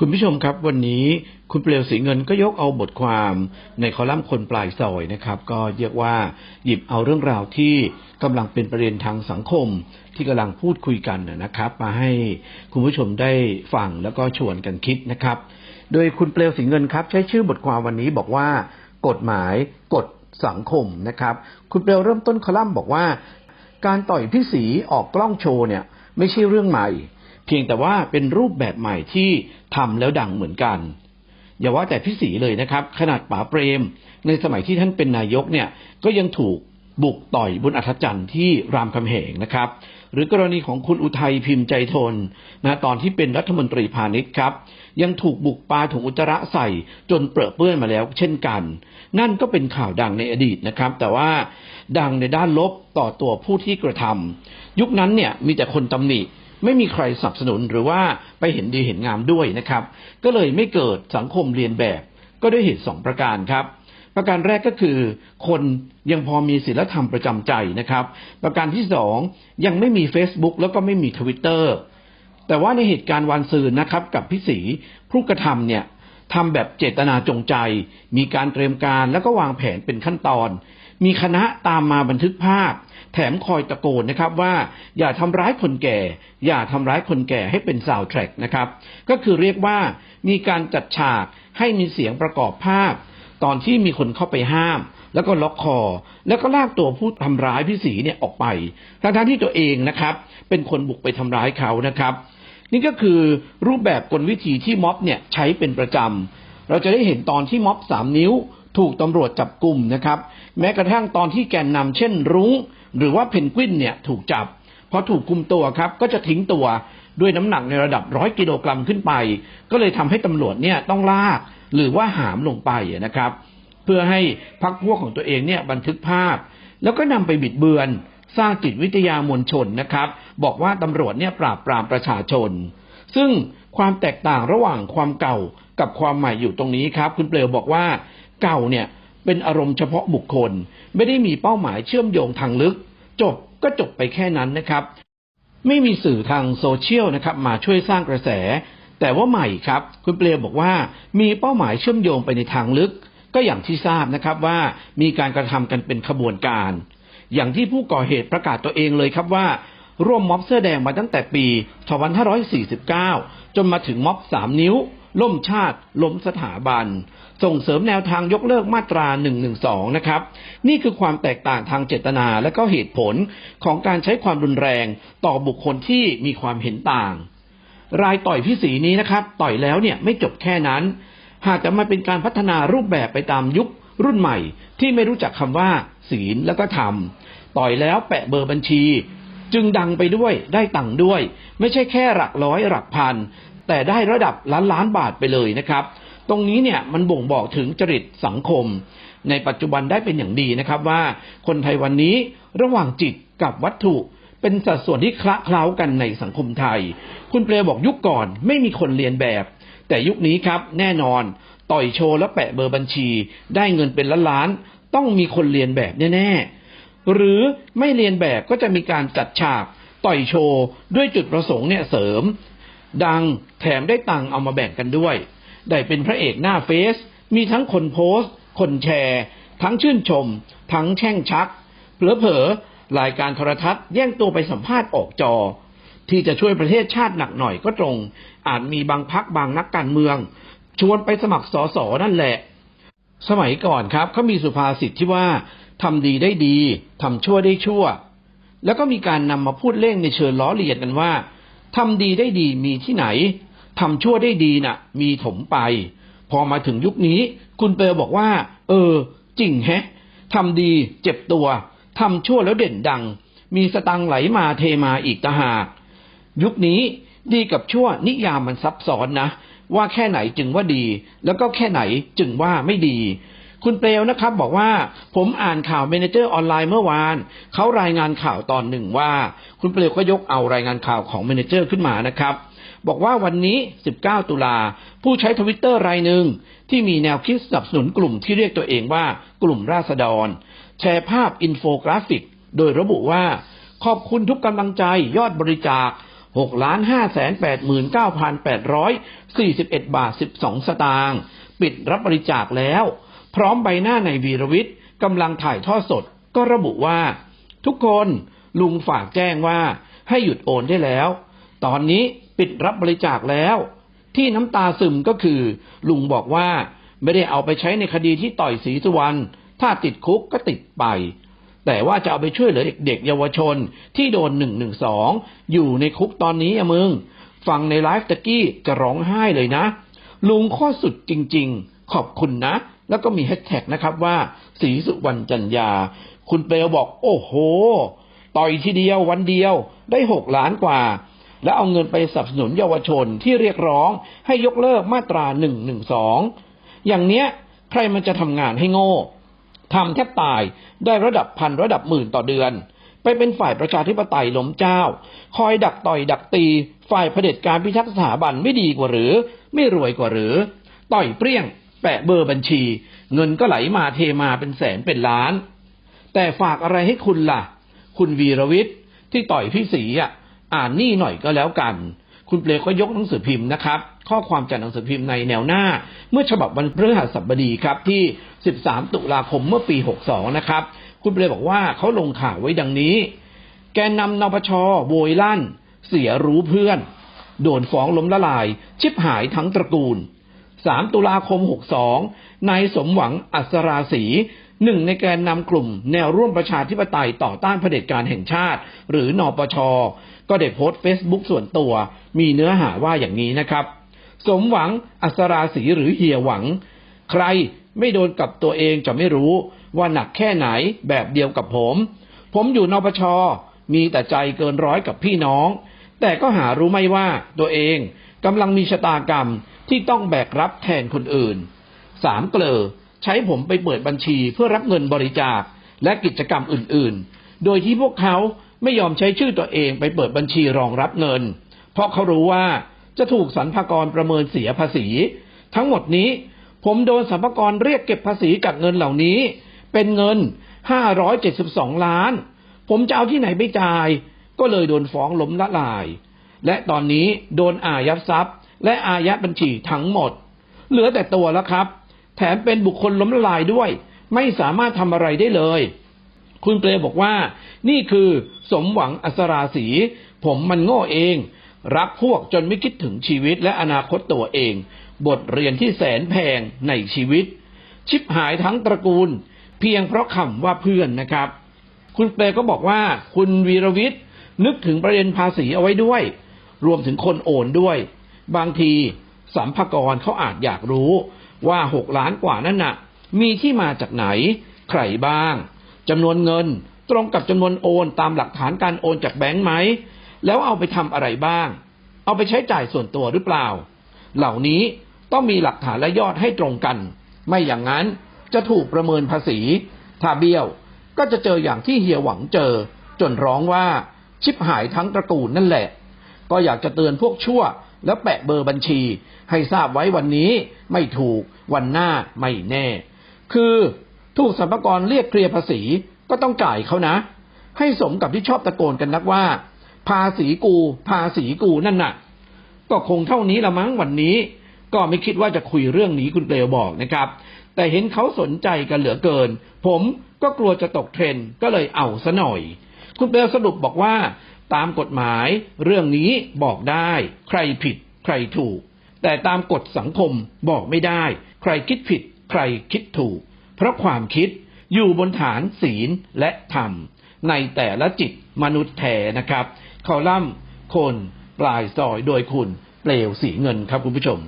คุณผู้ชมครับวันนี้คุณเปลวสีเงินก็ยกเอาบทความในคอลัมน์คนปลายซอยนะครับ ก็เรียกว่าหยิบเอาเรื่องราวที่กำลังเป็นประเด็นทางสังคม ที่กำลังพูดคุยกันนะครับ มาให้คุณผู้ชมได้ฟังแล้วก็ชวนกันคิดนะครับ โดยคุณเปลวสีเงินครับ ใช้ชื่อบทความวันนี้บอกว่า กฎหมายกฎสังคมนะครับ คุณเปลวเริ่มต้นคอลัมน์บอกว่า การต่อยพี่สีออกกล้องโชว์เนี่ย ไม่ใช่เรื่องใหม่ เพียงแต่ว่าเป็นรูปแบบใหม่ที่ทำแล้วดังเหมือนกัน อย่าว่าแต่พี่สีเลยนะครับ ขนาดป๋าเปรม ในสมัยที่ท่านเป็นนายกเนี่ยก็ยังถูกบุกต่อยบนอัธจันทร์ที่รามคำแหงนะครับ หรือกรณีของคุณอุทัยพิมพ์ใจทนนะตอนที่เป็นรัฐมนตรีพาณิชย์ครับ ยังถูกบุกปาถุงอุจจาระใส่จนเปรอะเปื้อนมาแล้ว เช่นกัน นั่นก็เป็นข่าวดังในอดีตนะครับ แต่ว่าดังในด้านลบต่อตัวผู้ที่กระทำยุคนั้นเนี่ยมีแต่คนตำหนิ ไม่มีใครสนับสนุนหรือว่าไปเห็นดีเห็นงามด้วยนะครับ ก็เลยไม่เกิดสังคมเรียนแบบ ก็ด้วยเหตุสองประการครับ ประการแรกก็คือ คนยังพอมีศีลธรรมประจำใจนะครับ ประการที่สองยังไม่มี Facebook แล้วก็ไม่มีทวิตเตอร์แต่ว่าในเหตุการณ์วันซืนนะครับ กับพี่ศรีผู้กระทำเนี่ยทำแบบเจตนาจงใจ มีการเตรียมการแล้วก็วางแผนเป็นขั้นตอน มีคณะตามมาบันทึกภาพ แถมคอยตะโกนนะครับว่าอย่าทำร้ายคนแก่ อย่าทำร้ายคนแก่ให้เป็นซาวด์แทร็กนะครับก็คือเรียกว่ามีการจัดฉากให้มีเสียงประกอบภาพ ตอนที่มีคนเข้าไปห้าม แล้วก็ล็อกคอ แล้วก็ลากตัวผู้ทำร้ายพี่ศรีเนี่ยออกไปทั้งๆที่ตัวเองนะครับ เป็นคนบุกไปทำร้ายเขานะครับ นี่ก็คือรูปแบบกลวิธีที่ม็อบเนี่ยใช้เป็นประจำเราจะได้เห็นตอนที่ม็อบสามนิ้วถูกตำรวจจับกลุ่มนะครับ แม้กระทั่งตอนที่แกนนำเช่นรุ้ง หรือว่าเพนกวินเนี่ยถูกจับพอถูกคุมตัวครับก็จะทิ้งตัวด้วยน้ำหนักในระดับร้อยกิโลกรัมขึ้นไป ก็เลยทำให้ตำรวจเนี่ยต้องลากหรือว่าหามลงไปนะครับ เพื่อให้พักพวกของตัวเองเนี่ยบันทึกภาพ แล้วก็นำไปบิดเบือน สร้างจิตวิทยามวลชนนะครับ บอกว่าตำรวจเนี่ยปราบปรามประชาชน ซึ่งความแตกต่างระหว่างความเก่ากับความใหม่อยู่ตรงนี้ครับ คุณเปลวบอกว่าเก่าเนี่ย เป็นอารมณ์เฉพาะบุคคล ไม่ได้มีเป้าหมายเชื่อมโยงทางลึก จบก็จบไปแค่นั้นนะครับ ไม่มีสื่อทางโซเชียลนะครับ มาช่วยสร้างกระแส แต่ว่าใหม่ครับ คุณเปลวบอกว่ามีเป้าหมายเชื่อมโยงไปในทางลึก ก็อย่างที่ทราบนะครับว่ามีการกระทำกันเป็นขบวนการ อย่างที่ผู้ก่อเหตุประกาศตัวเองเลยครับว่าร่วมม็อบเสื้อแดงมาตั้งแต่ปี 2549 จนมาถึงม็อบสามนิ้ว ล่มชาติล้มสถาบัน ส่งเสริมแนวทางยกเลิกมาตรา 112 นะครับ นี่คือความแตกต่างทางเจตนาและก็เหตุผลของการใช้ความรุนแรงต่อบุคคลที่มีความเห็นต่าง รายต่อยพี่สีนี้นะครับ ต่อยแล้วเนี่ยไม่จบแค่นั้น หากจะมาเป็นการพัฒนารูปแบบไปตามยุครุ่นใหม่ ที่ไม่รู้จักคำว่า ศีลแล้วก็ธรรมต่อยแล้วแปะเบอร์บัญชี จึงดังไปด้วยได้ตังค์ด้วย ไม่ใช่แค่หลักร้อยหลักพัน แต่ได้ระดับล้านล้านบาทไปเลยนะครับ ตรงนี้เนี่ยมันบ่งบอกถึงจริตสังคม ในปัจจุบันได้เป็นอย่างดีนะครับว่าคนไทยวันนี้ระหว่างจิตกับวัตถุเป็นสัดส่วนที่คละเคล้ากันในสังคมไทย คุณเปลบอกยุคก่อนไม่มีคนเรียนแบบ แต่ยุคนี้ครับแน่นอน ต่อยโชว์แล้วแปะเบอร์บัญชี ได้เงินเป็นล้านล้านต้องมีคนเรียนแบบแน่ๆ หรือไม่เรียนแบบก็จะมีการจัดฉากต่อยโชว์ด้วยจุดประสงค์เนี่ยเสริม ดังแถมได้ตังเอามาแบ่งกันด้วย ได้เป็นพระเอกหน้าเฟซมีทั้งคนโพสต์ คนแชร์ ทั้งชื่นชม ทั้งแช่งชัก เผลอๆรายการโทรทัศน์แย่งตัวไปสัมภาษณ์ออกจอ ที่จะช่วยประเทศชาติหนักหน่อยก็ตรง อาจมีบางพักบางนักการเมือง ชวนไปสมัครสอสอนั่นแหละ สมัยก่อนครับเขามีสุภาษิตที่ว่าทำดีได้ดีทำชั่วได้ชั่ว แล้วก็มีการนำมาพูดเล่นในเชิงล้อเลียนกันว่า ทำดีได้ดีมีที่ไหนทำชั่วได้ดีน่ะ มีถมไป พอมาถึงยุคนี้ คุณเปลบอกว่า เออ จริงแฮะทำดีเจ็บตัวทำชั่วแล้วเด่นดัง มีสตังไหลมาเทมาอีกตาหากยุคนี้ดีกับชั่วนิยามมันซับซ้อนนะ ว่าแค่ไหนจึงว่าดี แล้วก็แค่ไหนจึงว่าไม่ดี คุณเปลวนะครับบอกว่าผมอ่านข่าวเมนเจอร์ออนไลน์เมื่อวานเขารายงานข่าวตอนหนึ่งว่า คุณเปลวก็ยกเอารายงานข่าวของเมนเจอร์ขึ้นมานะครับ บอกว่าวันนี้ 19 ตุลาผู้ใช้ทวิตเตอร์รายหนึ่งที่มีแนวคิดสนับสนุนกลุ่มที่เรียกตัวเองว่ากลุ่มราษฎร แชร์ภาพอินโฟกราฟิก โดยระบุว่า ขอบคุณทุกกำลังใจยอดบริจาค6ล้าน5แสน89,841 บาท 12 สตางค์ปิดรับบริจาคแล้ว พร้อมใบหน้าในวีรวิทย์กำลังถ่ายทอดสด ก็ระบุว่า ทุกคนลุงฝากแจ้งว่าให้หยุดโอนได้แล้ว ตอนนี้ปิดรับบริจาคแล้ว ที่น้ำตาซึมก็คือ ลุงบอกว่าไม่ได้เอาไปใช้ในคดีที่ต่อยศรีสุวรรณถ้าติดคุกก็ติดไป แต่ว่าจะเอาไปช่วยเหลือเด็กๆเยาวชนที่โดนหนึ่งหนึ่งสองอยู่ในคุกตอนนี้อะมึง ฟังในไลฟ์ตะกี้จะร้องไห้เลยนะ ลุงข้อสุดจริง ๆ ขอบคุณนะ แล้วก็มีแฮชแท็กนะครับว่าศรีสุวรรณจันยา คุณเปลวบอก โอ้โห ต่อยทีเดียววันเดียวได้หกล้านกว่า แล้วเอาเงินไปสนับสนุนเยาวชนที่เรียกร้องให้ยกเลิกมาตราหนึ่งหนึ่งสองอย่างเนี้ยใครมันจะทำงานให้โง่ทำแทบตายได้ระดับพันระดับหมื่นต่อเดือน ไปเป็นฝ่ายประชาธิปไตยล้มเจ้า คอยดักต่อยดักตี ฝ่ายเผด็จการพิทักษ์สถาบันไม่ดีกว่าหรือ ไม่รวยกว่าหรือ ต่อยเปรี้ยง แปะเบอร์บัญชี เงินก็ไหลมาเทมาเป็นแสนเป็นล้าน แต่ฝากอะไรให้คุณล่ะ คุณวีรวิทย์ที่ต่อยพี่สีอะ อ่านนี่หน่อยก็แล้วกัน คุณเปลก็ยกหนังสือพิมพ์นะครับ ข้อความจากหนังสือพิมพ์ในแนวหน้า เมื่อฉบับวันพฤหัสบดีครับที่ 13 ตุลาคมเมื่อปี 62 นะครับ คุณเปลบอกว่าเขาลงข่าวไว้ดังนี้ แกนนำนปชโวยลั่น เสียรู้เพื่อน โดนฟ้องล้มละลาย ชิบหายทั้งตระกูล 3 ตุลาคม 62 นายสมหวังอัศราศีหนึ่งในแกนนำกลุ่มแนวร่วมประชาธิปไตยต่อต้านเผด็จการแห่งชาติ หรือนอปช ก็ได้โพสต์เฟซบุ๊กส่วนตัว มีเนื้อหาว่าอย่างนี้นะครับ สมหวังอัศราศีหรือเฮียหวัง ใครไม่โดนกับตัวเองจะไม่รู้ว่าหนักแค่ไหนแบบเดียวกับผม ผมอยู่นปช มีแต่ใจเกินร้อยกับพี่น้อง แต่ก็หารู้ไม่ว่าตัวเอง กำลังมีชะตากรรมที่ต้องแบกรับแทนคนอื่นสามเกลอใช้ผมไปเปิดบัญชีเพื่อรับเงินบริจาคและกิจกรรมอื่นๆ โดยที่พวกเขาไม่ยอมใช้ชื่อตัวเองไปเปิดบัญชีรองรับเงิน เพราะเขารู้ว่าจะถูกสรรพากรประเมินเสียภาษี ทั้งหมดนี้ผมโดนสรรพากรเรียกเก็บภาษีกับเงินเหล่านี้ เป็นเงิน 572 ล้าน ผมจะเอาที่ไหนไปจ่าย ก็เลยโดนฟ้องล้มละลาย และตอนนี้โดนอายัดทรัพย์ และอายัดบัญชีทั้งหมด เหลือแต่ตัวแล้วครับ แถมเป็นบุคคลล้มละลายด้วย ไม่สามารถทำอะไรได้เลย คุณเปลบอกว่า นี่คือสมหวังอัศราศีผมมันโง่เอง รักพวกจนไม่คิดถึงชีวิตและอนาคตตัวเอง บทเรียนที่แสนแพงในชีวิต ชิบหายทั้งตระกูล เพียงเพราะคำว่าเพื่อนนะครับ คุณเปลก็บอกว่า คุณวีรวิทย์นึกถึงประเด็นภาษีเอาไว้ด้วย รวมถึงคนโอนด้วย บางทีสัมภากรเขาอาจอยากรู้ว่าหกล้านกว่านั่นน่ะ มีที่มาจากไหน ใครบ้างจำนวนเงินตรงกับจำนวนโอนตามหลักฐานการโอนจากแบงค์ไหม แล้วเอาไปทำอะไรบ้าง เอาไปใช้จ่ายส่วนตัวหรือเปล่า เหล่านี้ต้องมีหลักฐานและยอดให้ตรงกัน ไม่อย่างนั้นจะถูกประเมินภาษี ถ้าเบี้ยวก็จะเจออย่างที่เฮียหวังเจอ จนร้องว่าชิบหายทั้งตระกูลนั่นแหละ ก็อยากจะเตือนพวกชั่ว แล้วแปะเบอร์บัญชี ให้ทราบไว้วันนี้ไม่ถูกวันหน้าไม่แน่ คือถูกสรรพากรเรียกเคลียร์ภาษีก็ต้องจ่ายเขานะ ให้สมกับที่ชอบตะโกนกันนักว่า ภาษีกู ภาษีกูนั่นน่ะ ก็คงเท่านี้ละมั้งวันนี้ ก็ไม่คิดว่าจะคุยเรื่องนี้คุณเปลวบอกนะครับ แต่เห็นเขาสนใจกันเหลือเกิน ผมก็กลัวจะตกเทรนก็เลยเอาซะหน่อย คุณเปลวสรุปบอกว่า ตามกฎหมายเรื่องนี้บอกได้ ใครผิด ใครถูก แต่ตามกฎสังคมบอกไม่ได้ ใครคิดผิด ใครคิดถูก เพราะความคิดอยู่บนฐานศีลและธรรม ในแต่ละจิตมนุษย์แท้นะครับคอลัมน์คนปลายซอยโดยคุณเปลวสีเงินครับคุณผู้ชม